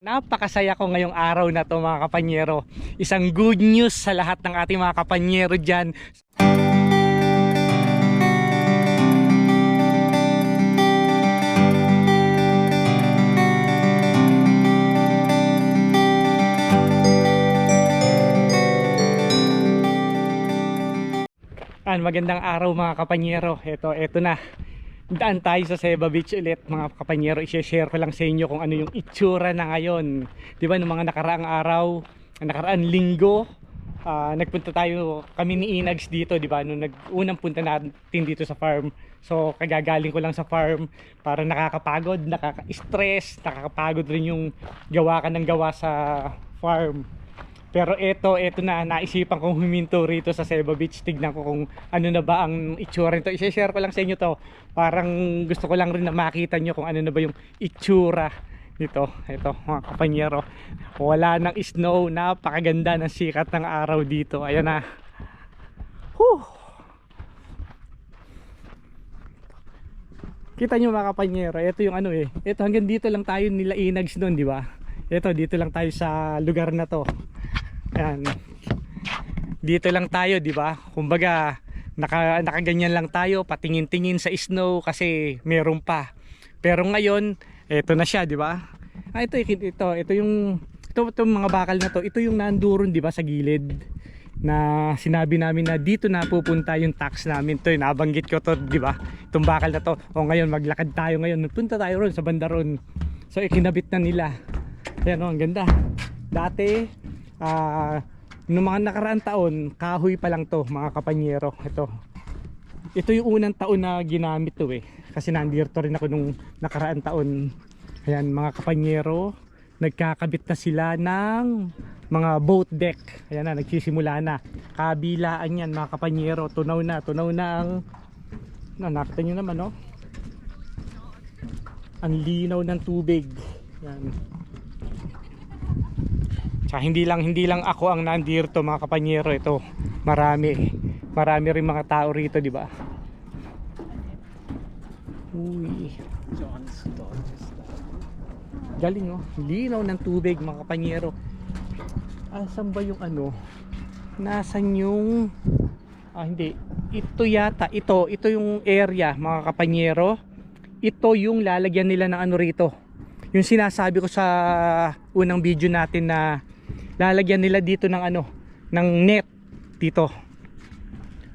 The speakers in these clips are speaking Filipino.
Napakasaya ko ngayong araw na to mga kapanyero. Isang good news sa lahat ng ating mga kapanyero dyan. An, magandang araw mga kapanyero. Ito, ito na. Daan tayo sa Seba Beach ulit mga kapanyero. I-share ko lang sa inyo kung ano yung itsura na ngayon. Di ba, noong mga nakaraang araw, nakaraang linggo, ah, nagpunta tayo kami ni Inags dito, di ba? Nung nag-unang punta natin dito sa farm. So, kagagaling ko lang sa farm para nakakapagod, nakaka-stress, nakakapagod rin yung gawa ka ng gawa sa farm. Pero eto, eto na, naisipan kong huminto rito sa Seba Beach. Tignan ko kung ano na ba ang itsura nito. I-share ko lang sa inyo to. Parang gusto ko lang rin na makita nyo kung ano na ba yung itsura nito. Ito, mga kapanyero. Wala nang snow. Napakaganda ng sikat ng araw dito. Ayan na. Whew. Kita nyo mga kapanyero, ito yung ano eh. Ito hanggang dito lang tayo nila inags doon, di ba? Ito, dito lang tayo sa lugar na to. Ayan. Dito lang tayo, di ba? Kumbaga, naka, nakaganyan lang tayo, patingin-tingin sa snow kasi meron pa. Pero ngayon, eto na siya, di ba? Ah, ito, ito, ito yung, ito, ito mga bakal na to, ito yung nanduron, di ba, sa gilid na sinabi namin na dito na pupunta yung tax namin to nabanggit ko to di ba itong bakal na to o ngayon maglakad tayo ngayon punta tayo ron sa banda ron so ikinabit na nila ayan o ang ganda dati ah nung mga nakaraang taon kahoy pa lang to mga kapanyero. Ito. Ito yung unang taon na ginamit to eh. Kasi nandito rin ako nung nakaraang taon. Ayan mga kapanyero nagkakabit na sila ng mga boat deck. Ayan na nagsisimula na. Kabilaan yan mga kapanyero. Tunaw na tunaw na ang na nakita nyo naman no ang linaw ng tubig. Yan Tsaka hindi lang hindi lang ako ang nandito mga kapanyero ito. Marami. Marami rin mga tao rito, di ba? Uy. Galing oh. Linaw ng tubig mga kapanyero. Asan ba yung ano? Nasaan yung Ah, hindi. Ito yata, ito, ito yung area mga kapanyero. Ito yung lalagyan nila ng ano rito. Yung sinasabi ko sa unang video natin na lalagyan nila dito ng ano ng net dito.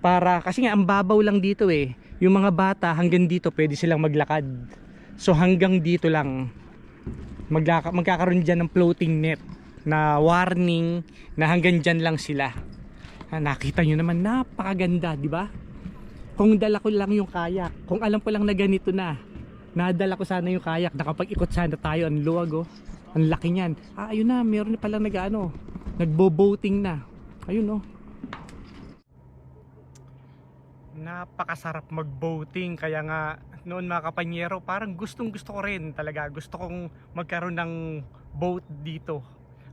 Para kasi nga ang babaw lang dito eh. Yung mga bata hanggang dito pwede silang maglakad. So hanggang dito lang maglaka, magkakaroon dyan ng floating net na warning na hanggang dyan lang sila. Ah, nakita nyo naman napakaganda di ba? Kung dala ko lang yung kayak kung alam ko lang na ganito na nadala ko sana yung kayak nakapag-ikot sana tayo ang luwag oh ang laki niyan. Ah, ayun na, meron na pala nag ano, nagbo-boating na. Ayun oh. Napakasarap mag-boating kaya nga noon mga kapanyero parang gustong gusto ko rin talaga gusto kong magkaroon ng boat dito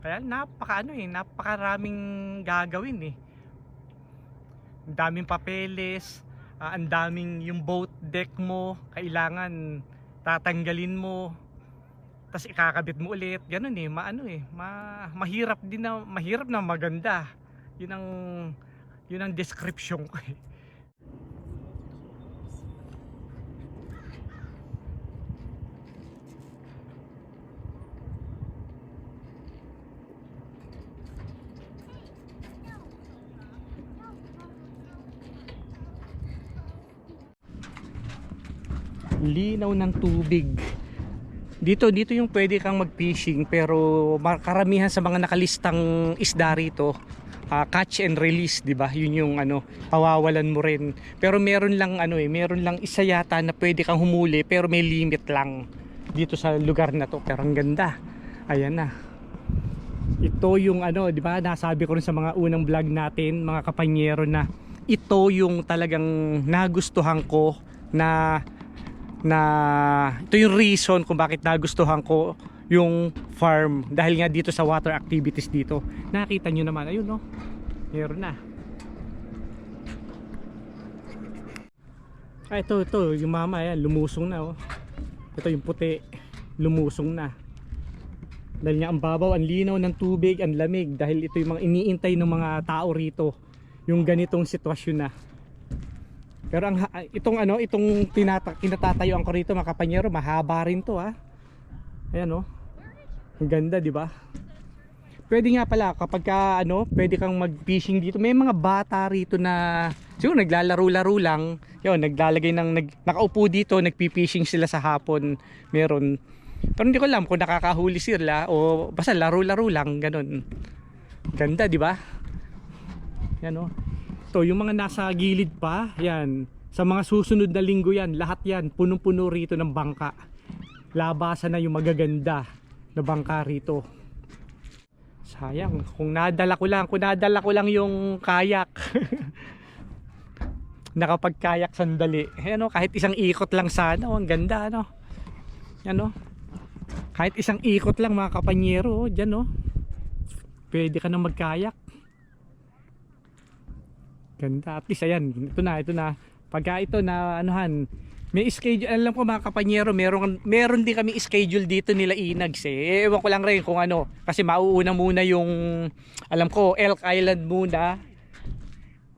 kaya napaka ano eh napakaraming gagawin eh ang daming papeles ah, ang daming yung boat deck mo kailangan tatanggalin mo tas ikakabit mo ulit. Ganun eh maano eh ma, mahirap din na mahirap na maganda. Yun ang yun ang description ko eh. Linaw ng tubig dito dito yung pwede kang mag-fishing pero karamihan sa mga nakalistang isda rito ah, catch and release, 'di ba? Yun yung ano, pawawalan mo rin. Pero meron lang ano eh, meron lang isa yata na pwede kang humuli pero may limit lang dito sa lugar na to. Pero ang ganda. Ayan na. Ito yung ano, 'di ba? Nasabi ko rin sa mga unang vlog natin, mga kapanyero na ito yung talagang nagustuhan ko na na ito yung reason kung bakit nagustuhan ko yung farm. Dahil nga dito sa water activities dito. Nakita nyo naman. Ayun no? Meron na. Ah ito ito. Yung mama yan lumusong na oh. Ito yung puti. Lumusong na. Dahil nga ang babaw, ang linaw ng tubig, ang lamig. Dahil ito yung mga iniintay ng mga tao rito. Yung ganitong sitwasyon na. Pero ang itong ano, itong tinata kinatatayuan ko mga kapanyero, mahaba rin to ha. Ayan oh. Ang ganda, di ba? Pwede nga pala kapag ka, ano, pwede kang mag-fishing dito. May mga bata rito na siguro naglalaro-laro lang. Yun, naglalagay ng nag, nakaupo dito, nagpi-fishing sila sa hapon. Meron. Pero hindi ko alam kung nakakahuli sila o basta laro-laro lang, ganun. Ganda, di ba? Yan oh. So, yung mga nasa gilid pa, yan. Sa mga susunod na linggo yan, lahat yan, punong-puno rito ng bangka. Labasan na yung magaganda na bangka rito. Sayang, kung nadala ko lang, kung nadala ko lang yung kayak. Nakapag-kayak sandali. Ano, kahit isang ikot lang sana, oh, ang ganda ano. Ano? Kahit isang ikot lang mga kapanyero, oh, diyan oh. Pwede ka na magkayak. Ganda. At least ayan, ito na, ito na. Pagka ito na anuhan, may schedule, alam ko mga kapanyero, meron, meron din kami schedule dito nila Inags eh. Ewan ko lang rin kung ano, kasi mauuna muna yung, alam ko, Elk Island muna.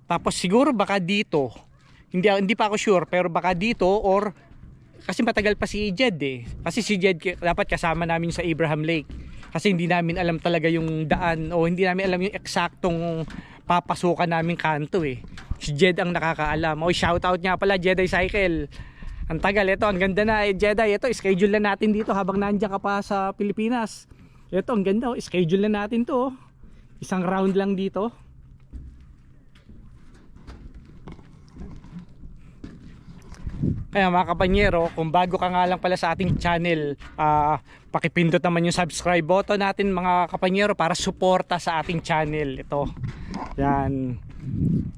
Tapos siguro baka dito, hindi, hindi pa ako sure, pero baka dito or, kasi matagal pa si Jed eh. Kasi si Jed dapat kasama namin sa Abraham Lake. Kasi hindi namin alam talaga yung daan o hindi namin alam yung eksaktong papasukan namin kanto eh. Si Jed ang nakakaalam. O shoutout nga pala Jedi Cycle. Ang tagal ito, ang ganda na eh, Jedi. Ito, schedule na natin dito habang nandiyan ka pa sa Pilipinas. Ito, ang ganda. Oh. Schedule na natin to. oh. Isang round lang dito. Kaya mga kapanyero, kung bago ka nga lang pala sa ating channel, ah, pakipindot naman yung subscribe button natin mga kapanyero para suporta sa ating channel. Ito. Yan.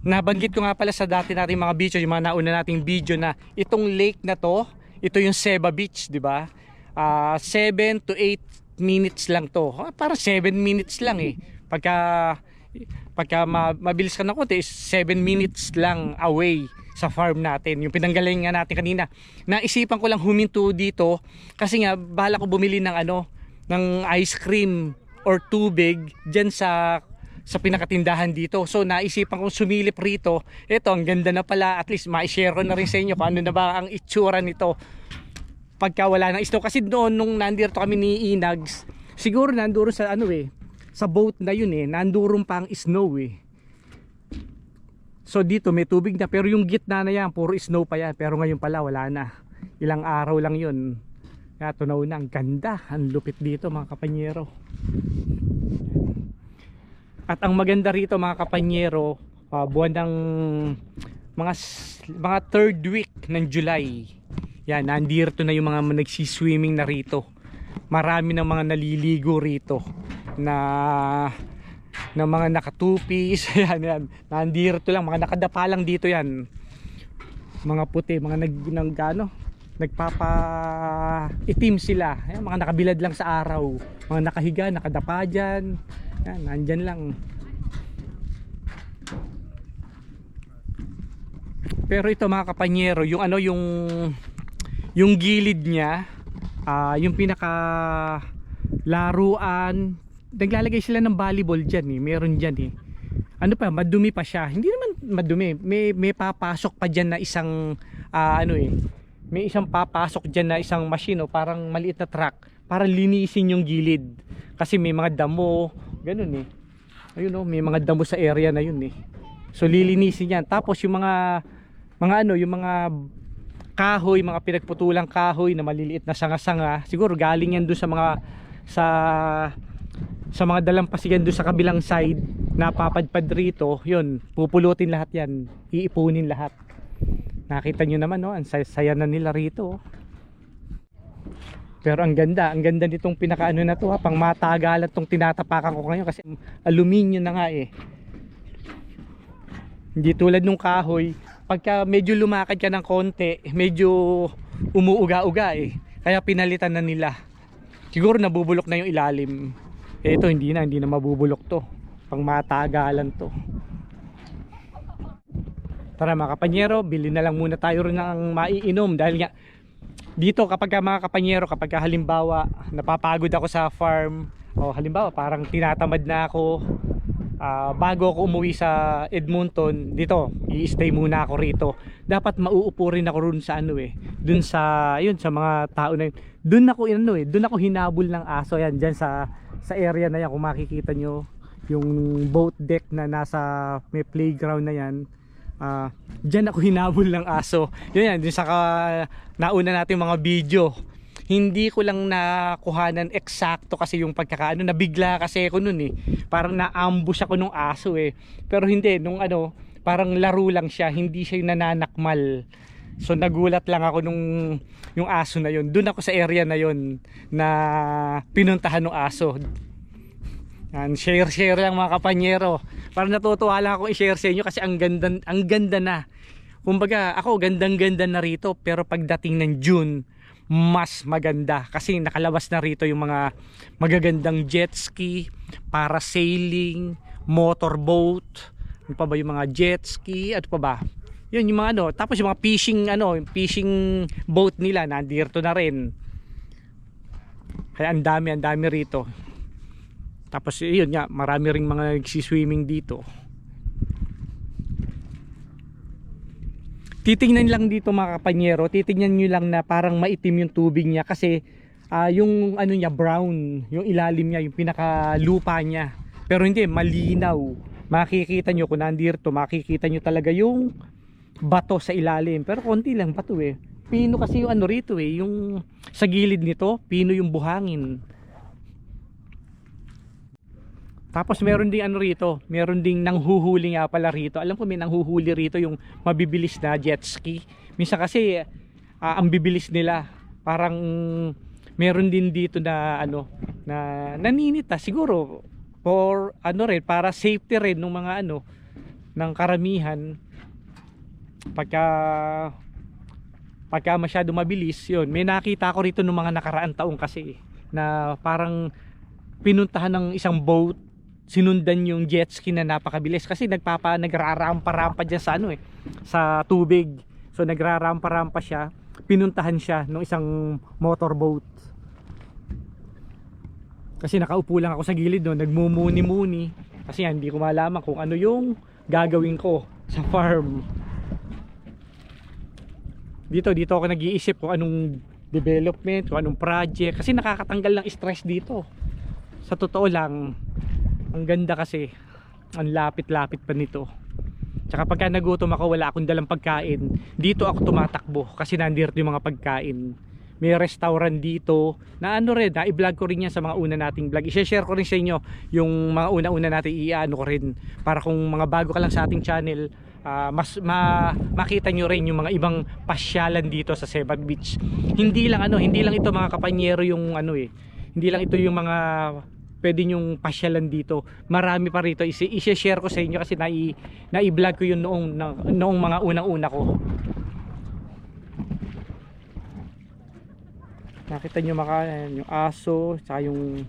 Nabanggit ko nga pala sa dati nating mga video, yung mga nauna nating video na itong lake na to, ito yung Seba Beach, di ba? Ah, 7 to 8 minutes lang to. Ah, Para 7 minutes lang eh. Pagka pagka ma- mabilis ka ng konti, 7 minutes lang away sa farm natin. Yung pinanggalingan natin kanina. Naisipan ko lang huminto dito kasi nga bahala ko bumili ng ano, ng ice cream or tubig diyan sa sa pinakatindahan dito. So naisipan kong sumilip rito. Ito, ang ganda na pala. At least ma-share ko na rin sa inyo kung ano na ba ang itsura nito pagka wala ng snow. Kasi doon nung nandito kami ni Inags, siguro nanduro sa ano eh, sa boat na yun eh, nanduron pa ang snow eh. So dito may tubig na pero yung gitna na yan, puro snow pa yan. Pero ngayon pala wala na. Ilang araw lang yun. Kaya tunaw na, ang ganda. Ang lupit dito mga kapanyero. At ang maganda rito mga kapanyero, ah, buwan ng mga mga third week ng July. Yan, nandito na yung mga nagsiswimming na rito. Marami ng mga naliligo rito na na mga nakatupis, yan yan. Nandito lang, mga nakadapa lang dito yan. Mga puti, mga nag, nag ano, nagpapa itim sila. Yan, mga nakabilad lang sa araw. Mga nakahiga, nakadapa dyan. Yan, nandyan lang. Pero ito mga kapanyero, yung ano yung yung gilid niya, ah yung pinaka laruan, naglalagay sila ng volleyball diyan eh, meron diyan eh. Ano pa, madumi pa siya. Hindi naman madumi, may may papasok pa diyan na isang ah, ano eh. May isang papasok diyan na isang machine o parang maliit na truck para linisin yung gilid. Kasi may mga damo, ganun eh. Ayun oh, may mga damo sa area na yun eh. So lilinisin yan. Tapos yung mga mga ano, yung mga kahoy, mga pinagputulang kahoy na maliliit na sanga-sanga, siguro galing yan doon sa mga sa sa mga dalampasigan doon sa kabilang side napapadpad rito, yun, pupulutin lahat yan, iipunin lahat. Nakita nyo naman, no? ang saya, na nila rito. oh. Pero ang ganda, ang ganda nitong pinakaano na to ha, pang matagalan tong tinatapakan ko ngayon kasi aluminum na nga eh. Hindi tulad nung kahoy, pagka medyo lumakad ka ng konti, medyo umuuga-uga eh. Kaya pinalitan na nila. Siguro nabubulok na yung ilalim. Eh, ito hindi na, hindi na mabubulok to. Pang matagalan to. Tara mga kapanyero, bili na lang muna tayo rin ng maiinom dahil nga dito kapag ka mga kapanyero, kapag ka halimbawa napapagod ako sa farm o halimbawa parang tinatamad na ako ah, bago ako umuwi sa Edmonton dito, i-stay muna ako rito. Dapat mauupo rin ako ron sa ano eh, dun sa yun sa mga tao na yun. Dun ako ano eh, dun ako hinabol ng aso yan diyan sa sa area na yan kung makikita nyo yung boat deck na nasa may playground na yan Ah, diyan ako hinabol ng aso. Yun yan, dun sa ka- nauna natin mga video. Hindi ko lang nakuhanan eksakto kasi yung pagkakaano, nabigla kasi ako nun eh. Parang na-ambush ako nung aso eh. Pero hindi, nung ano, parang laro lang siya, hindi siya yung nananakmal. So nagulat lang ako nung yung aso na yun. Doon ako sa area na yun na pinuntahan ng aso. Yan, share share lang mga kapanyero. Para natutuwa lang ako i-share sa inyo kasi ang ganda ang ganda na. Kumbaga, ako gandang-ganda na rito pero pagdating ng June, mas maganda kasi nakalabas na rito yung mga magagandang jet ski, parasailing, motorboat, ano pa ba yung mga jet ski, ano pa ba? Yun yung mga ano, tapos yung mga fishing ano, yung fishing boat nila nandito na rin. Kaya ang dami, ang dami rito. Tapos yun nga, marami ring mga nagsiswimming dito. Titingnan lang dito mga kapanyero, titingnan nyo lang na parang maitim yung tubig niya kasi ah, yung ano niya brown, yung ilalim niya, yung pinaka lupa niya. Pero hindi, malinaw. Makikita nyo kung nandito, makikita nyo talaga yung bato sa ilalim. Pero konti lang bato eh. Pino kasi yung ano rito eh, yung sa gilid nito, pino yung buhangin. Tapos meron ding ano rito, meron ding nanghuhuli nga pala rito. Alam ko may nanghuhuli rito yung mabibilis na jet ski. Minsan kasi ah, ang bibilis nila. Parang meron din dito na ano na naninita siguro for ano rin para safety rin ng mga ano ng karamihan pagka pagka masyado mabilis yun. May nakita ko rito ng mga nakaraang taong kasi na parang pinuntahan ng isang boat sinundan yung jet ski na napakabilis kasi nagpapa nagrarampa-rampa diyan sa ano eh sa tubig. So nagrarampa-rampa siya pinuntahan siya ng isang motorboat. Kasi nakaupo lang ako sa gilid no? Nagmumuni-muni. Kasi yan, hindi ko malaman kung ano yung gagawin ko sa farm dito dito ako nag-iisip kung anong development kung anong project. Kasi nakakatanggal ng stress dito. Sa totoo lang ang ganda kasi ang lapit-lapit pa nito. Tsaka pagka nagutom ako wala akong dalang pagkain dito ako tumatakbo kasi nandito yung mga pagkain. May restaurant dito na ano rin na i-vlog ko rin yan sa mga una nating vlog. I-share ko rin sa inyo yung mga una-una natin i-ano ko rin para kung mga bago ka lang sa ating channel ah, mas ma, makita nyo rin yung mga ibang pasyalan dito sa Sebat Beach. Hindi lang ano hindi lang ito mga kapanyero yung ano eh. Hindi lang ito yung mga pwede nyong pasyalan dito. Marami pa rito. I-share ko sa inyo kasi nai, nai-vlog ko yun noong, noong mga unang-una ko. Nakita nyo maka yung aso tsaka yung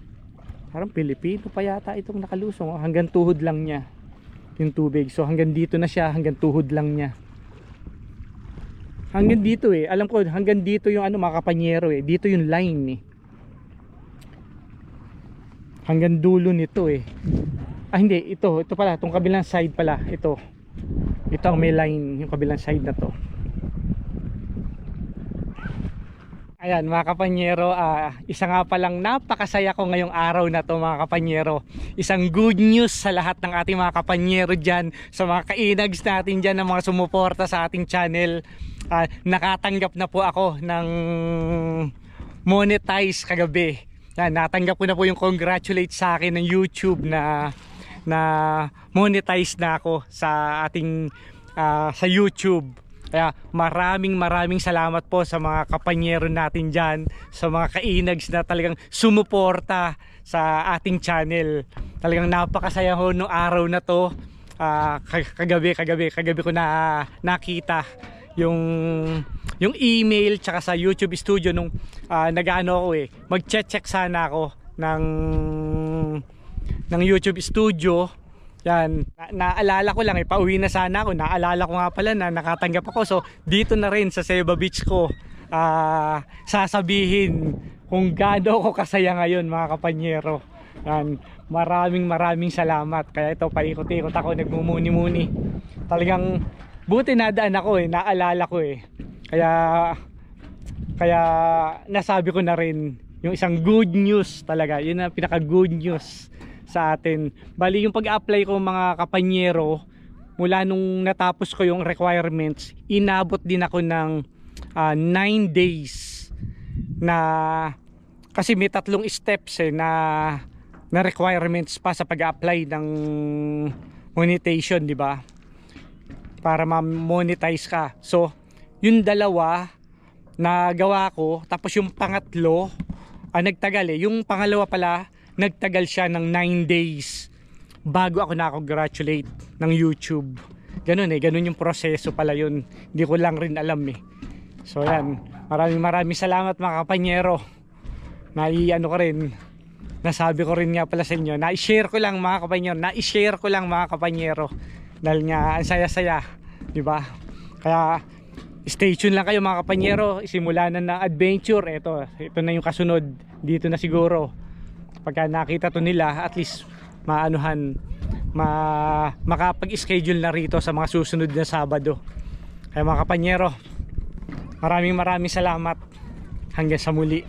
parang Pilipino pa yata itong nakalusong. Hanggang tuhod lang niya yung tubig. So hanggang dito na siya. Hanggang tuhod lang niya. Hanggang dito eh. Alam ko hanggang dito yung ano mga kapanyero eh. Dito yung line eh. Hanggang dulo nito eh. Ah hindi. Ito. Ito pala. Itong kabilang side pala. Ito. Ito ang may line. Yung kabilang side na to Ayan mga kapanyero, ah, isa nga palang napakasaya ko ngayong araw na to mga kapanyero. Isang good news sa lahat ng ating mga kapanyero dyan, sa mga kainags natin dyan, ng mga sumuporta sa ating channel. Ah, nakatanggap na po ako ng monetize kagabi. Yan, natanggap ko na po yung congratulate sa akin ng YouTube na na monetize na ako sa ating ah, sa YouTube. Kaya maraming maraming salamat po sa mga kapanyero natin dyan, sa mga kainags na talagang sumuporta sa ating channel. Talagang napakasaya ho nung araw na to. Kag- kagabi, kagabi, kagabi ko na nakita yung yung email tsaka sa YouTube studio nung ah, nag-ano ako eh. Mag-check sana ako ng ng YouTube studio yan, na naalala ko lang eh, pauwi na sana ako. Naalala ko nga pala na nakatanggap ako. So, dito na rin sa Seba Beach ko ah, sasabihin kung gaano ako kasaya ngayon mga kapanyero. Yan, maraming maraming salamat. Kaya ito, paikot-ikot ako, nagmumuni-muni. Talagang buti nadaan ako eh, naalala ko eh. Kaya kaya nasabi ko na rin yung isang good news talaga. Yun ang pinaka good news sa atin. Bali yung pag-apply ko mga kapanyero mula nung natapos ko yung requirements, inabot din ako ng 9 days na kasi may tatlong steps eh na na requirements pa sa pag-apply ng monetization, di ba? Para ma-monetize ka. So, yung dalawa na gawa ko, tapos yung pangatlo, ah, nagtagal eh. Yung pangalawa pala, nagtagal siya ng 9 days bago ako na-congratulate ng YouTube. Ganun eh, ganun yung proseso pala yun. Hindi ko lang rin alam eh. So yan, maraming maraming salamat mga kapanyero. Nai-ano ko rin, nasabi ko rin nga pala sa inyo, na-share ko lang mga kapanyero, na-share ko lang mga kapanyero. Dahil nga, ang saya-saya, di ba? Kaya, stay tuned lang kayo mga kapanyero, simula na ng adventure, ito, ito na yung kasunod, dito na siguro. Pagka nakita to nila, at least, maanuhan, ma makapag-schedule na rito sa mga susunod na Sabado. Kaya mga kapanyero, maraming maraming salamat. Hanggang sa muli.